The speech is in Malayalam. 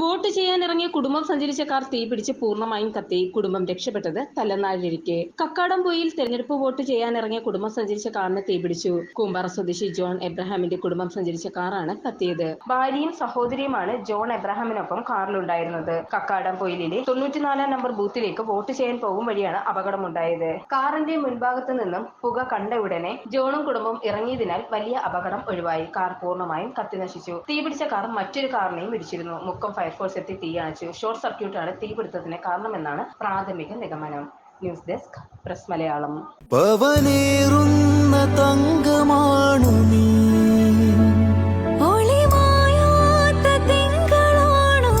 വോട്ട് ചെയ്യാൻ ഇറങ്ങിയ കുടുംബം സഞ്ചരിച്ച കാർ തീ തീപിടിച്ച് പൂർണമായും കത്തി. കുടുംബം രക്ഷപ്പെട്ടത് തലനാഴിരിക്കെ കക്കാടംപൊയിൽ തെരഞ്ഞെടുപ്പ് വോട്ട് ചെയ്യാൻ ഇറങ്ങിയ കുടുംബം സഞ്ചരിച്ച കാറിന് തീപിടിച്ചു കൂമ്പാറ സ്വദേശി ജോൺ എബ്രഹാമിന്റെ കുടുംബം സഞ്ചരിച്ച കാറാണ് കത്തിയത്. ഭാര്യയും സഹോദരിയുമാണ് ജോൺ എബ്രഹാമിനൊപ്പം കാറിലുണ്ടായിരുന്നത്. കക്കാടംപൊയിലിലെ തൊണ്ണൂറ്റിനാലാം നമ്പർ ബൂത്തിലേക്ക് വോട്ട് ചെയ്യാൻ പോകും വഴിയാണ് അപകടമുണ്ടായത്. കാറിന്റെ മുൻഭാഗത്തു നിന്നും പുക കണ്ട ഉടനെ ജോണും കുടുംബവും ഇറങ്ങിയതിനാൽ വലിയ അപകടം ഒഴിവായി. കാർ പൂർണമായും കത്തി നശിച്ചു. തീപിടിച്ച കാർ മറ്റൊരു കാറിനെയും ഇടിച്ചിരുന്നു. മുക്കം ഫയർഫോഴ്സ് എത്തി തീയണച്ചു ഷോർട്ട് സർക്യൂട്ടാണ് തീപിടുത്തത്തിന് കാരണമെന്നാണ് പ്രാഥമിക നിഗമനം. ന്യൂസ് ഡെസ്ക് പ്രസ് മലയാളം പവനേറുന്ന തങ്കമാണു നീ. തിങ്കളാണോ